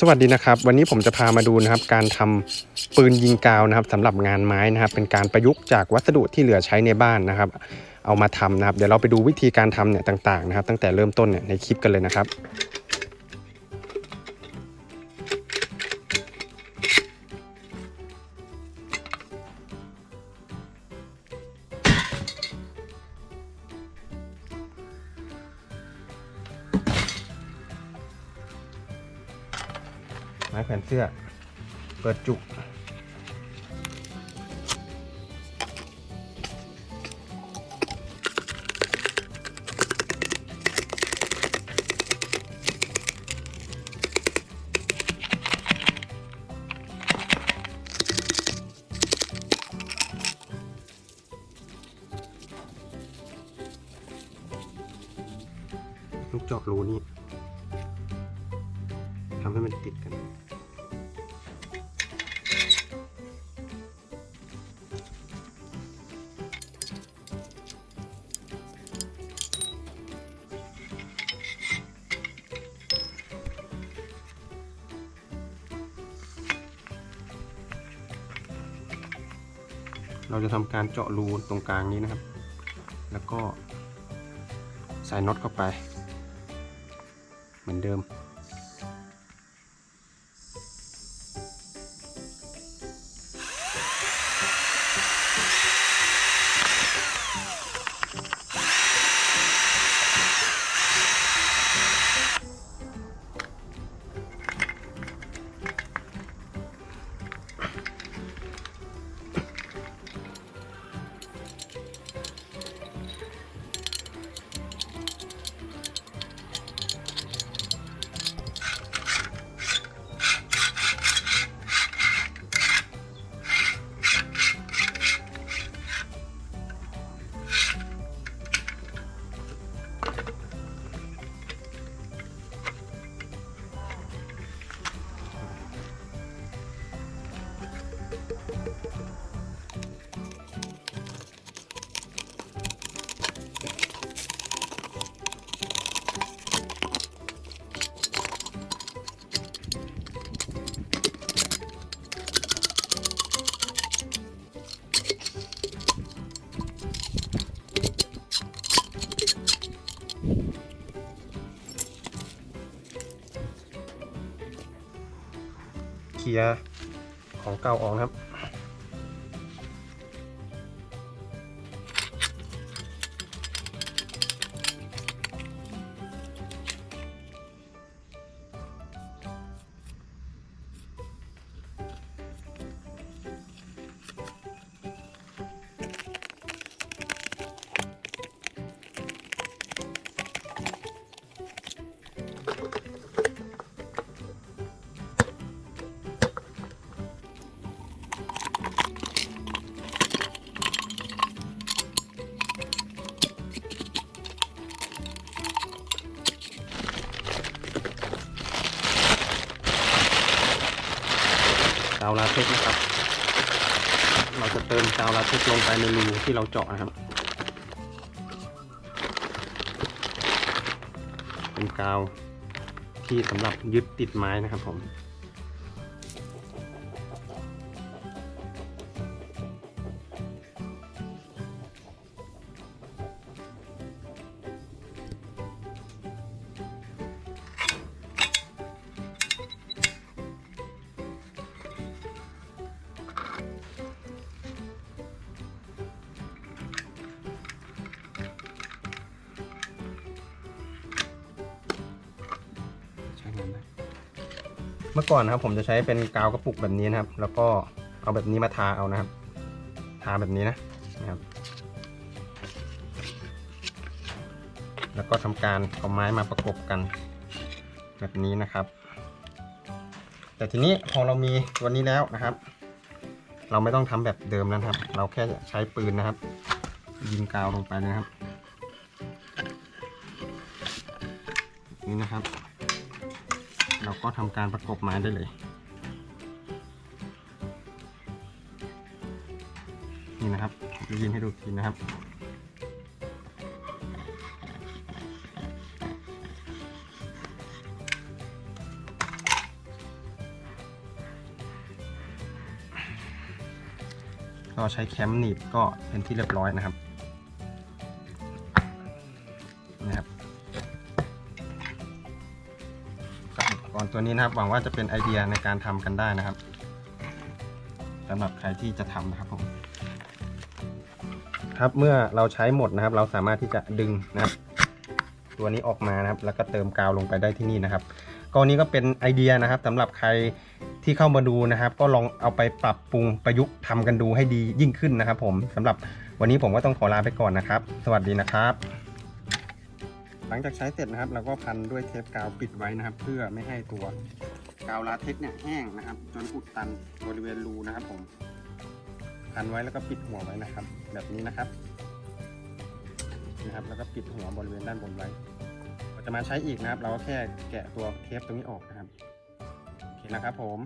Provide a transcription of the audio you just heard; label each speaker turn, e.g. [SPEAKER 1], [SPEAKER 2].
[SPEAKER 1] สวัสดีนะครับ วันนี้ผมจะพามาดูนะครับ การทำปืนยิงกาวนะครับสำหรับงานไม้นะครับ เป็นการประยุกต์จากวัสดุที่เหลือใช้ในบ้านนะครับ เอามาทำนะครับ เดี๋ยวเราไปดูวิธีการทำเนี่ยต่างๆนะครับ ตั้งแต่เริ่มต้นเนี่ยในคลิปกันเลยนะครับ ไม้แขวนเสื้อ เปิดจุก ลูกเจาะรูนี่ ให้มันติดกัน เราจะทำการเจาะรูตรงกลางนี้นะครับ แล้วก็ใส่น็อตเข้าไป เหมือนเดิม เคลียร์ของเก่าออกครับาวลาเท็กนะครับ เราจะเติมกาวลาเท็กลงไปในรูที่เราเจาะนะครับ เป็นกาวที่สำหรับยึดติดไม้นะครับผม เมื่อก่อนนะครับ ผมจะใช้เป็นกาวกระปุกแบบนี้นะครับ แล้วก็เอาแบบนี้มาทาเอานะครับ ทาแบบนี้นะนะครับ แล้วก็ทำการเอาไม้มาประกบกัน แบบนี้นะครับ แต่ทีนี้พอเรามีตัวนี้แล้วนะครับ เราไม่ต้องทำแบบเดิมแล้วนะครับ เราแค่ใช้ปืนนะครับ ยิงกาวลงไปนะครับ นี่นะครับ เราก็ทำการประกบไม้ได้เลย นี่นะครับจะยืนให้ดูทีนะครับก็ใช้แคมป์หนีบก็เป็นที่เรียบร้อยนะครับนะครับ กับอุปกรณ์ตัวนี้นะครับหวังว่าจะเป็นไอเดียในการทำกันได้นะครับสำหรับใครที่จะทำนะครับผมครับเมื่อเราใช้หมดนะครับ เราสามารถที่จะดึงนะครับ ตัวนี้ออกมานะครับ แล้วก็เติมกาวลงไปได้ที่นี่นะครับก็นี้ก็เป็นไอเดียนะครับสำหรับใครที่เข้ามาดูนะครับ ก็ลองเอาไปปรับปรุงประยุกต์ทำกันดูให้ดียิ่งขึ้นนะครับ ผมสำหรับวันนี้ผมก็ต้องขอลาไปก่อนนะครับ สวัสดีนะครับ หลังจากใช้เสร็จนะครับ เราก็พันด้วยเทปกาวปิดไว้นะครับ เพื่อไม่ให้ตัวกาวลาเท็กเนี่ยแห้งนะครับ จนอุดตันบริเวณรูนะครับ ผมพันไว้แล้วก็ปิดหัวไว้นะครับ แบบนี้นะครับนะครับ แล้วก็ปิดหัวบริเวณด้านบนไว้เราจะมาใช้อีกนะครับ เราก็แค่แกะตัวเทปตรงนี้ออกนะครับโอเคนะครับผม